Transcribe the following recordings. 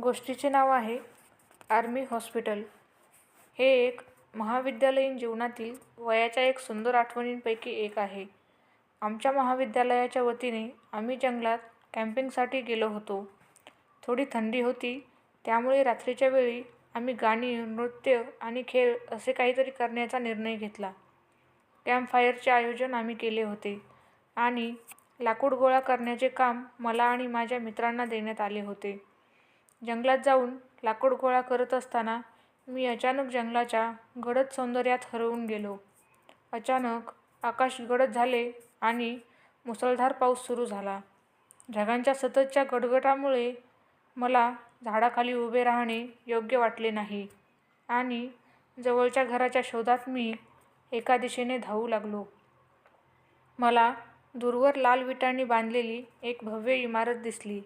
गोष्टीचे नाव आहे army hospital. हे एक महाविद्यालयीन जीवनातील वयाच्या एक सुंदर आठवणींपैकी एक आहे. आमच्या महाविद्यालयाच्या वतीने आम्ही जंगलात कॅम्पिंगसाठी गेलो होतो. थोडी थंडी होती त्यामुळे रात्रीच्या वेळी आम्ही गाणी नृत्य आणि खेळ असे काहीतरी करण्याचा निर्णय घेतला. कॅम्पफायरचे आयोजन आम्ही केले होते आणि लाकूड गोळा करण्याचे काम मला आणि माझ्या मित्रांना देण्यात आले होते. जंगलात जाऊन लाकूड गोळा करत असताना मी अचानक जंगलाच्या गडद सौंदर्यात हरवून गेलो. अचानक आकाश गडद झाले आणि मुसळधार पाऊस सुरू झाला. ढगांच्या सततच्या गडगडामुळे मला झाडाखाली उभे राहणे योग्य वाटले नाही आणि जवळच्या घराच्या शोधात मी एका दिशेने धावू लागलो. मला दूरवर लाल विटांनी बांधलेली एक भव्य इमारत दिसली.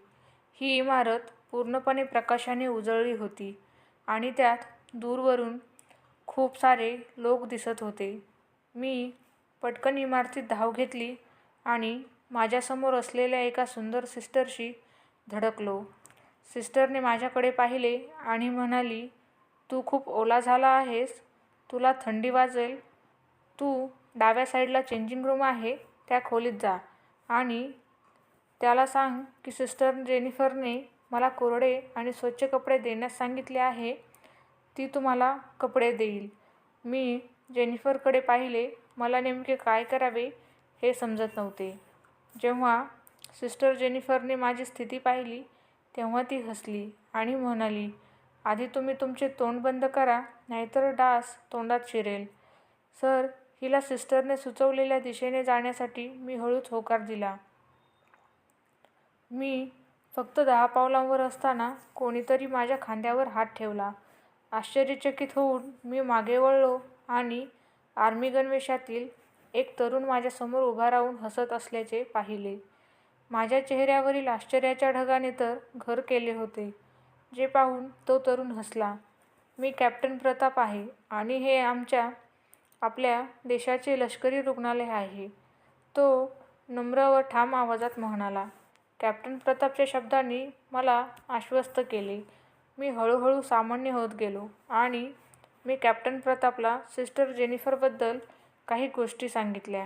ही इमारत पूर्णपणे प्रकाशाने उजळली होती आणि त्यात दूरवरून खूप सारे लोक दिसत होते. मी पटकन इमारतीत धाव घेतली आणि माझ्यासमोर असलेल्या एका सुंदर सिस्टरशी धडकलो. सिस्टरने माझ्याकडे पाहिले आणि म्हणाली तू खूप ओला झाला आहेस. तुला थंडी वाजेल. तू डाव्या साईडला चेंजिंग रूम आहे त्या खोलीत जा आणि त्याला सांग की सिस्टर जेनिफरने मला कोरडे आणि स्वच्छ कपडे देण्यास सांगितले आहे ती तुम्हाला कपडे देईल. मी जेनिफरकडे पाहिले मला नेमके काय करावे हे समजत नव्हते. जेव्हा सिस्टर जेनिफरने माझी स्थिती पाहिली तेव्हा ती हसली आणि म्हणाली आधी तुम्ही तुमचे तोंड बंद करा नाहीतर डास तोंडात शिरेल. सर हिला सिस्टरने सुचवलेल्या दिशेने जाण्यासाठी मी हळूच होकार दिला. मी फक्त दहा पावलांवर असताना कोणीतरी माझ्या खांद्यावर हात ठेवला. आश्चर्यचकित होऊन मी मागे वळलो आणि आर्मी गणवेशातील एक तरुण माझ्यासमोर उभा राहून हसत असल्याचे पाहिले. माझ्या चेहऱ्यावरील आश्चर्याच्या ढगाने तर घर केले होते. जे पाहून तो तरुण हसला. मी कॅप्टन प्रताप आहे आणि हे आमच्या आपल्या देशाचे लष्करी रुग्णालय आहे. तो नम्र व ठाम आवाजात म्हणाला. कॅप्टन प्रतापच्या शब्दांनी मला आश्वस्त केले. मी हळूहळू सामान्य होत गेलो आणि मी कॅप्टन प्रतापला सिस्टर जेनिफरबद्दल काही गोष्टी सांगितल्या.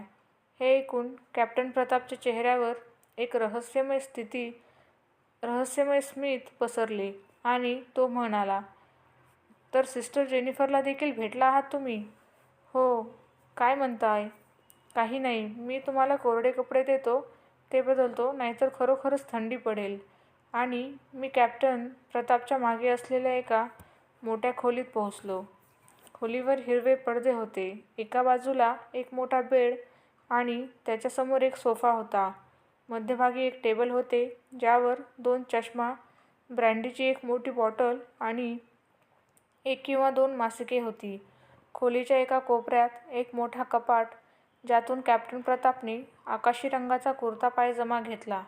हे ऐकून कॅप्टन प्रतापच्या चेहऱ्यावर एक रहस्यमय स्थिती रहस्यमय स्मित पसरले आणि तो म्हणाला तर सिस्टर जेनिफरला देखील भेटला आहात तुम्ही? हो काय म्हणताय? काही नाही मी तुम्हाला कोरडे कपडे देतो ते बदलतो नाहीतर खरोखरच थंडी पडेल. आणि मी कॅप्टन प्रतापच्या मागे असलेल्या एका मोठ्या खोलीत पोहोचलो. खोलीवर हिरवे पडदे होते. एका बाजूला एक मोठा बेड आणि त्याच्यासमोर एक सोफा होता. मध्यभागी एक टेबल होते ज्यावर दोन चष्मा ब्रँडीची एक मोठी बॉटल आणि एक किंवा दोन मासिके होती. खोलीच्या एका कोपऱ्यात एक मोठा कपाट ज्यातून कॅप्टन प्रतापने आकाशी रंगाचा कुर्ता पायजमा घेतला.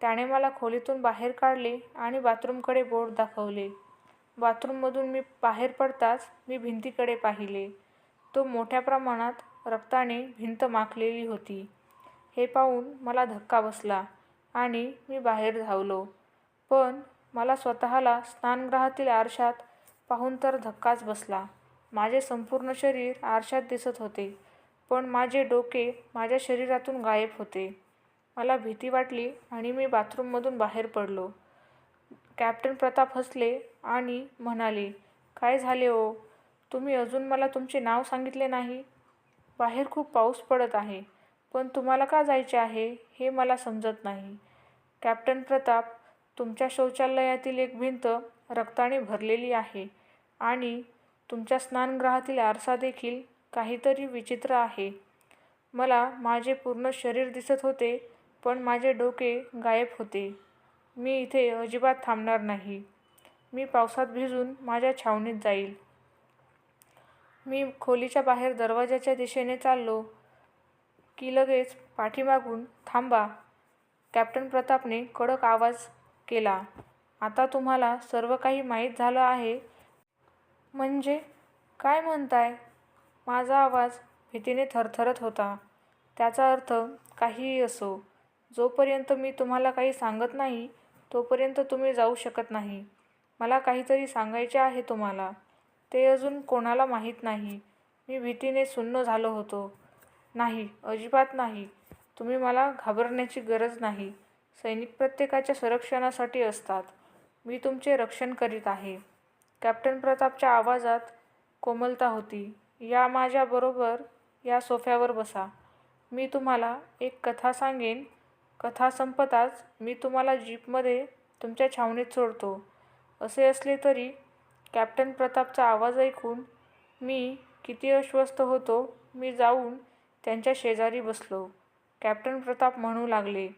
त्याने मला खोलीतून बाहेर काढले आणि बाथरूमकडे बोट दाखवले. बाथरूममधून मी बाहेर पडताच मी भिंतीकडे पाहिले. तो मोठ्या प्रमाणात रक्ताने भिंत माखलेली होती. हे पाहून मला धक्का बसला आणि मी बाहेर धावलो. पण मला स्वतःला स्नानगृहातील आरशात पाहून तर धक्काच बसला. माझे संपूर्ण शरीर आरशात दिसत होते. पण माझे डोके माझ्या शरीरातून गायब होते. मला भीती वाटली आणि मी बाथरूममधून बाहेर पडलो. कॅप्टन प्रताप हसले आणि म्हणाले काय झाले ओ तुम्ही अजून मला तुमचे नाव सांगितले नाही? बाहेर खूप पाऊस पडत आहे पण तुम्हाला का जायचे आहे हे मला समजत नाही. कॅप्टन प्रताप तुमच्या शौचालयातील एक भिंत रक्ताने भरलेली आहे आणि तुमच्या स्नानगृहातील आरसा देखील काहीतरी विचित्र आहे. मला माझे पूर्ण शरीर दिसत होते पण माझे डोके गायब होते. मी इथे अजिबात थांबणार नाही. मी पावसात भिजून माझ्या छावणीत जाईल. मी खोलीच्या बाहेर दरवाजाच्या दिशेने चाललो की लगेच पाठीमागून थांबा. कॅप्टन प्रतापने कडक आवाज केला. आता तुम्हाला सर्व काही माहीत झालं आहे. म्हणजे काय म्हणताय? माझा आवाज भीतीने थरथरत होता. त्याचा अर्थ काहीही असो जोपर्यंत मी तुम्हाला काही सांगत नाही तोपर्यंत तुम्ही जाऊ शकत नाही. मला काहीतरी सांगायचे आहे तुम्हाला. ते अजून कोणाला माहीत नाही. मी भीतीने सुन्न झालो होतो. नाही अजिबात नाही. तुम्ही मला घाबरण्याची गरज नाही. सैनिक प्रत्येकाच्या संरक्षणासाठी असतात. मी तुमचे रक्षण करीत आहे. कॅप्टन प्रतापच्या आवाजात कोमलता होती. या माझ्याबरोबर या सोफ्यावर बसा. मी तुम्हाला एक कथा सांगेन. कथा संपताच मी तुम्हाला जीपमध्ये तुमच्या छावणीत सोडतो. असे असले तरी कॅप्टन प्रतापचा आवाज ऐकून मी किती अस्वस्थ होतो मी जाऊन त्यांच्या शेजारी बसलो. कॅप्टन प्रताप म्हणू लागले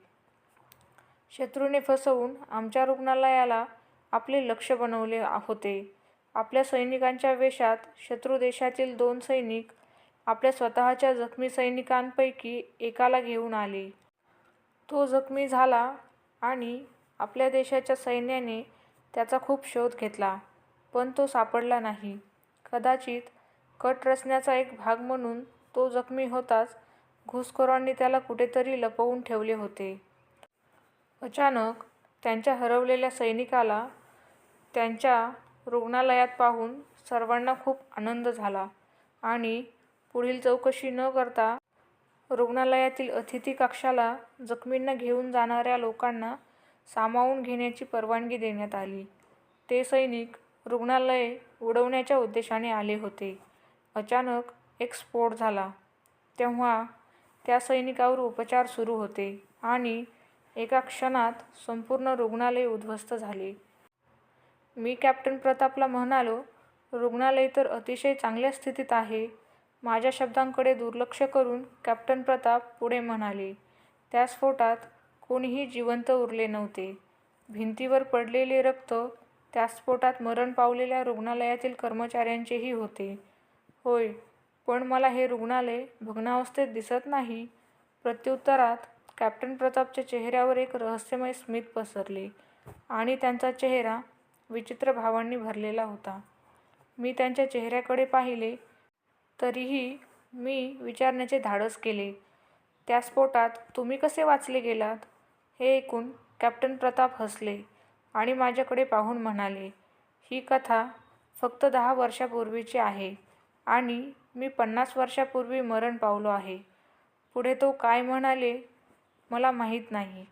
शत्रूने फसवून आमच्या रुग्णालयाला आपले लक्ष बनवले होते. आपल्या सैनिकांच्या वेशात शत्रू देशातील दोन सैनिक आपल्या स्वतःच्या जखमी सैनिकांपैकी एकाला घेऊन आले. तो जखमी झाला आणि आपल्या देशाच्या सैन्याने त्याचा खूप शोध घेतला पण तो सापडला नाही. कदाचित कट रचण्याचा एक भाग म्हणून तो जखमी होताच घुसखोरांनी त्याला कुठेतरी लपवून ठेवले होते. अचानक त्यांच्या हरवलेल्या सैनिकाला त्यांच्या रुग्णालयात पाहून सर्वांना खूप आनंद झाला. आणि पुढील चौकशी न करता रुग्णालयातील अतिथी कक्षाला जखमींना घेऊन जाणाऱ्या लोकांना सामावून घेण्याची परवानगी देण्यात आली. ते सैनिक रुग्णालय उडवण्याच्या उद्देशाने आले होते. अचानक एक स्फोट झाला. तेव्हा त्या सैनिकावर उपचार सुरू होते आणि एका क्षणात संपूर्ण रुग्णालय उद्ध्वस्त झाले. मी कॅप्टन प्रतापला म्हणालो रुग्णालय तर अतिशय चांगल्या स्थितीत आहे. माझ्या शब्दांकडे दुर्लक्ष करून कॅप्टन प्रताप पुढे म्हणाले त्या स्फोटात कोणीही जिवंत उरले नव्हते. भिंतीवर पडलेले रक्त त्या स्फोटात मरण पावलेल्या रुग्णालयातील कर्मचाऱ्यांचेही होते. होय पण मला हे रुग्णालय भग्नावस्थेत दिसत नाही. प्रत्युत्तरात कॅप्टन प्रतापच्या चेहऱ्यावर एक रहस्यमय स्मित पसरले आणि त्यांचा चेहरा विचित्र भावांनी भरलेला होता. मी त्यांच्या चेहऱ्याकडे पाहिले तरीही मी विचारण्याचे धाडस केले. त्या स्फोटात तुम्ही कसे वाचले गेलात? हे ऐकून कॅप्टन प्रताप हसले आणि माझ्याकडे पाहून म्हणाले ही कथा फक्त दहा वर्षापूर्वीची आहे आणि मी पन्नास वर्षापूर्वी मरण पावलो आहे. पुढे तो काय म्हणाले मला माहीत नाही.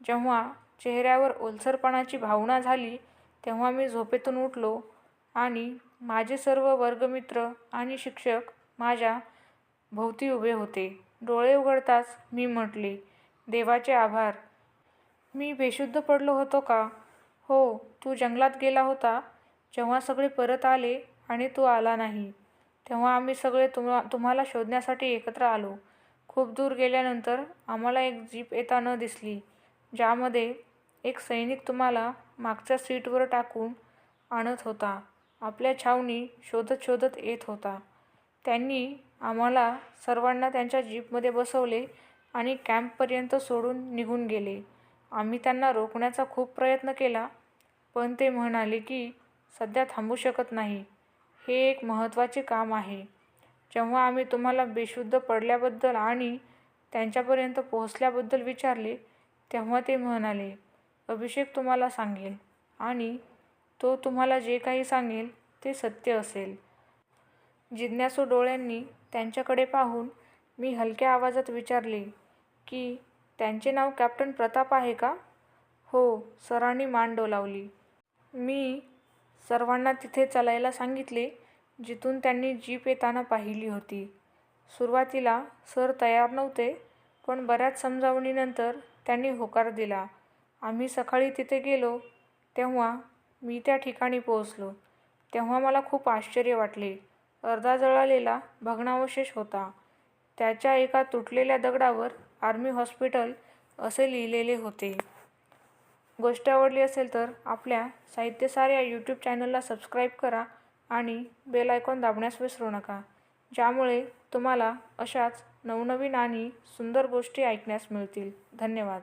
जेव्हा चेहऱ्यावर ओलसरपणाची भावना झाली तेव्हा मी झोपेतून उठलो आणि माझे सर्व वर्गमित्र आणि शिक्षक माझ्या भोवती उभे होते. डोळे उघडताच मी म्हटले देवाचे आभार. मी बेशुद्ध पडलो होतो का? हो तू जंगलात गेला होता. जेव्हा सगळे परत आले आणि तू आला नाही तेव्हा आम्ही सगळे तुम्हा तुम्हाला शोधण्यासाठी एकत्र आलो. खूप दूर गेल्यानंतर आम्हाला एक जीप येताना दिसली ज्यामध्ये एक सैनिक तुम्हाला मागच्या सीटवर टाकून आणत होता. आपल्या छावणी शोधत शोधत येत होता. त्यांनी आम्हाला सर्वांना त्यांच्या जीपमध्ये बसवले आणि कॅम्पपर्यंत सोडून निघून गेले. आम्ही त्यांना रोखण्याचा खूप प्रयत्न केला पण ते म्हणाले की सध्या थांबू शकत नाही. हे एक महत्त्वाचे काम आहे. जेव्हा आम्ही तुम्हाला बेशुद्ध पडल्याबद्दल आणि त्यांच्यापर्यंत पोहोचल्याबद्दल विचारले तेव्हा ते म्हणाले अभिषेक तुम्हाला सांगेल आणि तो तुम्हाला जे काही सांगेल ते सत्य असेल. जिज्ञासू डोळ्यांनी त्यांच्याकडे पाहून मी हलक्या आवाजात विचारले की त्यांचे नाव कॅप्टन प्रताप आहे का? हो सरांनी मान डोलावली. मी सर्वांना तिथे चालायला सांगितले जिथून त्यांनी जीप येताना पाहिली होती. सुरुवातीला सर तयार नव्हते पण बऱ्याच समजावणीनंतर त्यांनी होकार दिला. आम्ही सकाळी तिथे गेलो तेव्हा मी त्या ठिकाणी पोहोचलो. तेव्हा मला खूप आश्चर्य वाटले. अर्धा जळालेला भग्नावशेष होता. त्याच्या एका तुटलेल्या दगडावर आर्मी हॉस्पिटल असे लिहिलेले होते. गोष्ट आवडली असेल तर आपल्या साहित्यसार या यूट्यूब चॅनलला सबस्क्राईब करा आणि बेल आयकॉन दाबण्यास विसरू नका. ज्यामुळे तुम्हाला अशाच नवनवीन आणि सुंदर गोष्टी ऐकण्यास मिळतील. धन्यवाद.